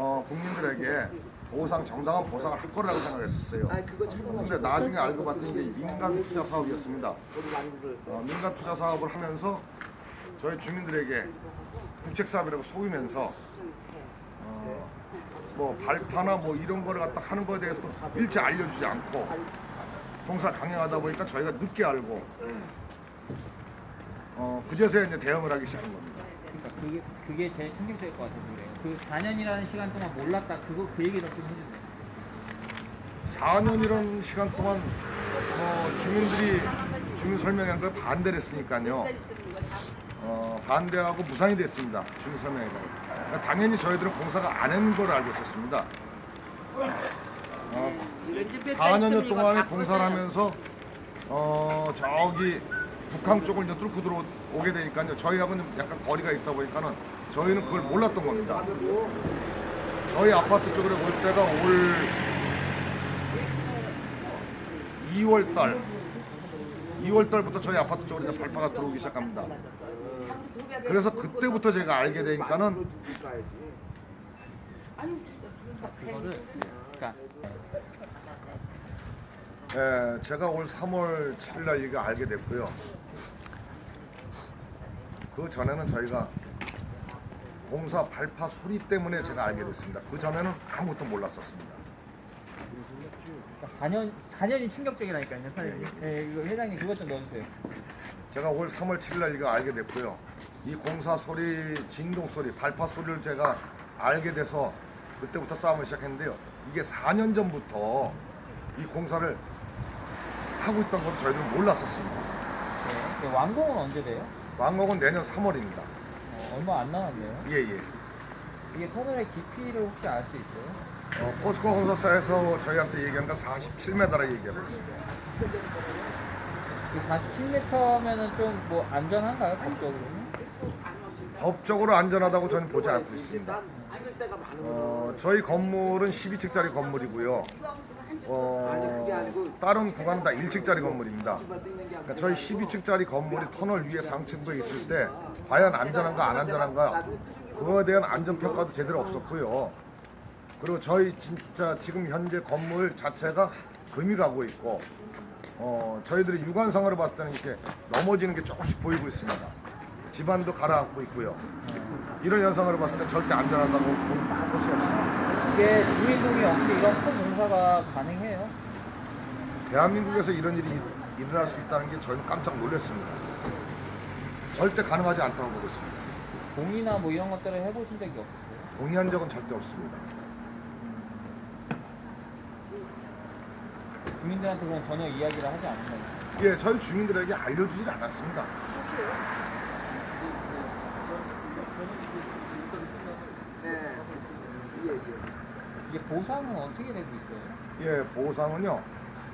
어, 국민들에게 보상 정당한 보상을 할 거라고 생각했었어요. 근데 나중에 알고 봤더니 이게 민간 투자 사업이었습니다. 어, 민간 투자 사업을 하면서 저희 주민들에게 국책 사업이라고 속이면서 어, 뭐 발파나 뭐 이런 거를 갖다 하는 거에 대해서도 일체 알려주지 않고 공사 강행하다 보니까 저희가 늦게 알고 어, 그제서야 이제 대응을 하기 시작한 겁니다. 그러니까 그게 그게 제일 충격적일 것 같아서 그래요. 그 4년이라는 시간 동안 몰랐다. 그거 그 얘기를 좀 해주세요. 4년이라는 시간 동안 어, 주민들이 주민 설명회한 걸 반대를 했으니까요. 어, 반대하고 무산이 됐습니다. 주민 설명회가. 그러니까 당연히 저희들은 공사가 안 한 걸 알고 있었습니다. 어, 4년여 동안에 공사를 하면서 어, 저기 북한 쪽을 이제 뚫고 들어 오게 되니까요. 저희하고는 약간 거리가 있다 보니까는 저희는 그걸 몰랐던 겁니다. 저희 아파트 쪽으로 올 때가 올 2월 달 2월 달부터 저희 아파트 쪽으로 이제 발파가 들어오기 시작합니다. 그래서 그때부터 제가 알게 되니까는 그거를 그러니까 예, 제가 올 3월 7일 날 이거 알게 됐고요. 그 전에는 저희가 공사 발파 소리 때문에 제가 알게 됐습니다. 그 전에는 아무것도 몰랐었습니다. 4년 4년이 충격적이라니까요, 사장님. 예, 이거 회장님 그것 좀 넣어주세요. 제가 올 3월 7일 날 이거 알게 됐고요. 이 공사 소리, 진동 소리, 발파 소리를 제가 알게 돼서 그때부터 싸움을 시작했는데요. 이게 4년 전부터 이 공사를 하고 있던 걸 저희들은 몰랐었습니다. 네. 완공은 언제 돼요? 왕곡은 내년 3월입니다. 어, 얼마 안 남았네요. 예, 예. 이게 터널의 깊이를 혹시 알 수 있어요? 어, 포스코 건설사에서 저희한테 얘기한 건 47m라 얘기하고 있습니다. 이 47m면은 좀 뭐 안전한가요, 법적으로는? 법적으로 안전하다고 저는 보지 않고 있습니다. 어, 저희 건물은 12층짜리 건물이고요. 어, 다른 구간은 다 1층짜리 건물입니다. 그러니까 저희 12층짜리 건물이 터널 위에 상층부에 있을 때 과연 안전한가 안 안전한가 그거에 대한 안전 평가도 제대로 없었고요. 그리고 저희 진짜 지금 현재 건물 자체가 금이 가고 있고 어, 저희들이 육안상으로 봤을 때는 이렇게 넘어지는 게 조금씩 보이고 있습니다. 집안도 가라앉고 있고요. 이런 현상으로 봤을 때 절대 안전하다고 볼 수 없습니다. 이게 주민동이 없이 이런 큰 공사가 가능해요? 대한민국에서 이런 일이 일- 일어날 수 있다는 게 저희는 깜짝 놀랐습니다. 절대 가능하지 않다고 보고 있습니다. 공이나 뭐 이런 것들을 해보신 적이 없어요? 동의한 적은 절대 없습니다. 주민들한테 그럼 전혀 이야기를 하지 않는 거예요? 예, 저희 주민들에게 알려주질 않았습니다. 이게 보상은 어떻게 되고 있어요? 예, 보상은요.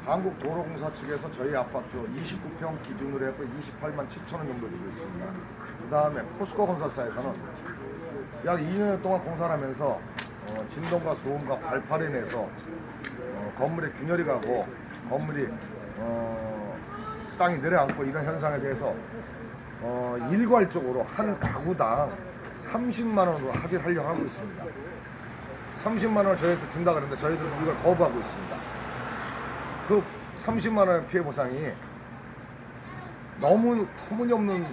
한국도로공사 측에서 저희 아파트 29평 기준으로 해서 28만 7천 원 정도 주고 있습니다. 그 다음에 포스코 건설사에서는 약 2년 동안 공사를 하면서 어, 진동과 소음과 발파를 인해서 어, 건물에 균열이 가고 건물이 어, 땅이 내려앉고 이런 현상에 대해서 어, 일괄적으로 한 가구당 30만 원으로 합의를 하려고 하고 있습니다. 30만 원을 저희한테 준다 그러는데 저희들은 이걸 거부하고 있습니다. 그 30만 원의 피해 보상이 너무 터무니없는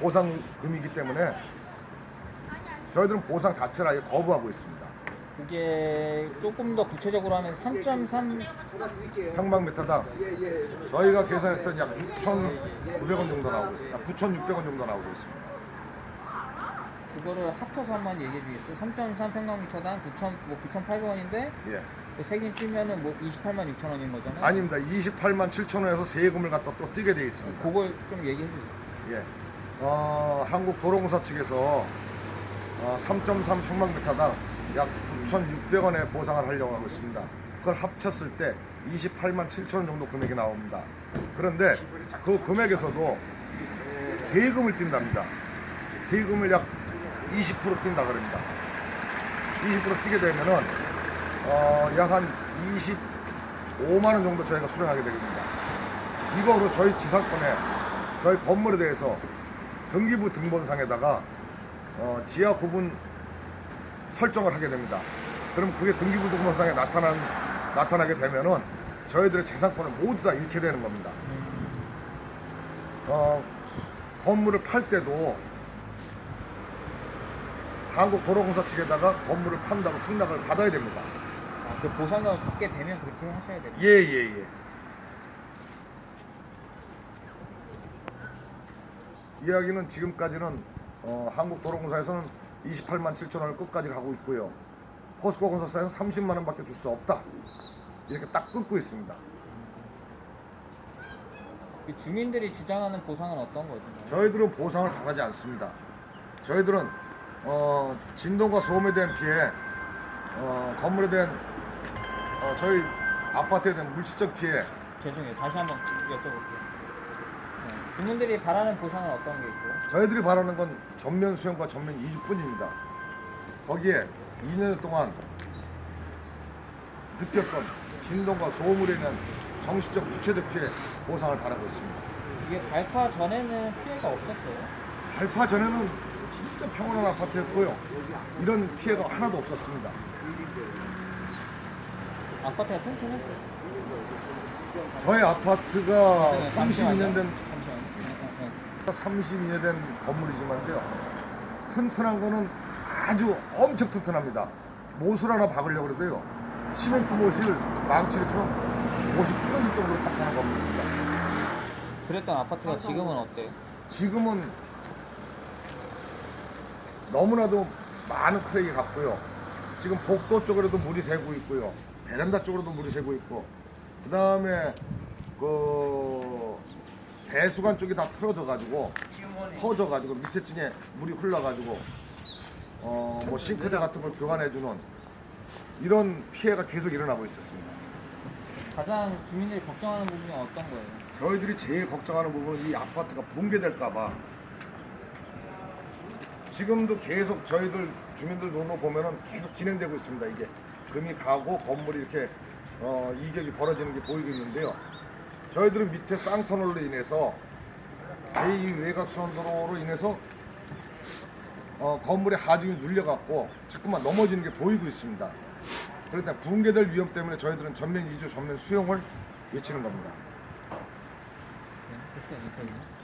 보상금이기 때문에 저희들은 보상 자체를 아예 거부하고 있습니다. 이게 조금 더 구체적으로 하면 3.3 평방미터당 저희가 계산했을 때약 6,900원 정도 나오고 있습니다. 9,600원 정도 나오고 있습니다. 그거를 합쳐서 한번 얘기해 주겠어요? 3.3 평방미터당 9,000뭐 9,800원인데 예. 세금 찌면은 뭐 28만 6천 원인 거잖아요. 아닙니다. 28만 7천 원에서 세금을 갖다 또 떼게 돼 있습니다. 그걸 좀 얘기해 주세요. 예. 어, 한국 도로공사 측에서 어, 3.3 평방미터당 약 9,600원의 보상을 하려고 하고 있습니다. 그걸 합쳤을 때 28만 7천 원 정도 금액이 나옵니다. 그런데 그 금액에서도 세금을 띈답니다. 세금을 약 20% 띈다 그럽니다. 20% 띄게 되면은 어, 약 한 25만 원 정도 저희가 수령하게 됩니다. 이거로 저희 지상권에 저희 건물에 대해서 등기부 등본상에다가 어, 지하 구분 설정을 하게 됩니다. 그럼 그게 등기부 등본상에 나타난 나타나게 되면은 저희들의 재산권을 모두 다 잃게 되는 겁니다. 어, 건물을 팔 때도 한국도로공사 측에다가 건물을 판다고 승낙을 받아야 됩니다. 아, 그 보상금을 받게 되면 그렇게 하셔야 됩니다. 예, 예, 예. 이야기는 지금까지는 어, 한국도로공사에서는 28만 7천 원을 끝까지 가고 있고요. 포스코 건설사에서는 30만 원밖에 줄 수 없다. 이렇게 딱 끊고 있습니다. 그 주민들이 주장하는 보상은 어떤 거죠? 저희들은 보상을 바라지 않습니다. 저희들은 어, 진동과 소음에 대한 피해, 어, 건물에 대한 어, 저희 아파트에 대한 물질적 피해, 죄송해요. 다시 한번 여쭤볼게요. 네. 주민들이 바라는 보상은 어떤 게 있어요? 저희들이 바라는 건 전면 수용과 전면 이주뿐입니다. 거기에 2년 동안 느꼈던 진동과 소음으로 인한 정신적 구체적 피해 보상을 바라고 있습니다. 이게 발파 전에는 피해가 없었어요? 발파 전에는 진짜 평온한 아파트였고요. 이런 피해가 하나도 없었습니다. 아파트가 튼튼했어요. 저희 아파트가 네, 잠시만요. 32년 된 잠시만요. 네, 네, 32년 된 건물이지만요. 튼튼한 거는 아주 엄청 튼튼합니다. 못을 하나 박으려고 그래도요. 시멘트 못을 망치를 치면 못이 부러질 정도로 탄탄한 건물입니다. 네. 그랬던 아파트가 지금은 어때요? 지금은 너무나도 많은 크랙이 갔고요. 지금 복도 쪽으로도 물이 새고 있고요. 베란다 쪽으로도 물이 새고 있고, 그 다음에 그 배수관 쪽이 다 틀어져가지고 터져가지고 밑에 층에 물이 흘러가지고 어 뭐 싱크대 같은 걸 교환해주는 이런 피해가 계속 일어나고 있었습니다. 가장 주민들이 걱정하는 부분이 어떤 거예요? 저희들이 제일 걱정하는 부분은 이 아파트가 붕괴될까봐 지금도 계속 저희들 주민들 논로 보면은 계속 진행되고 있습니다. 이게 금이 가고 건물이 이렇게 어, 이격이 벌어지는 게 보이고 있는데요. 저희들은 밑에 쌍터널로 인해서 제2 외곽수선도로로 인해서 어, 건물의 하중이 눌려갖고 자꾸만 넘어지는 게 보이고 있습니다. 그렇다 붕괴될 위험 때문에 저희들은 전면 이주, 전면 수용을 외치는 겁니다. 네, 됐어요, 인터뷰.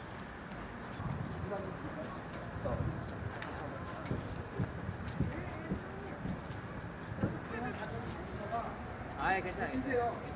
아예 괜찮아요.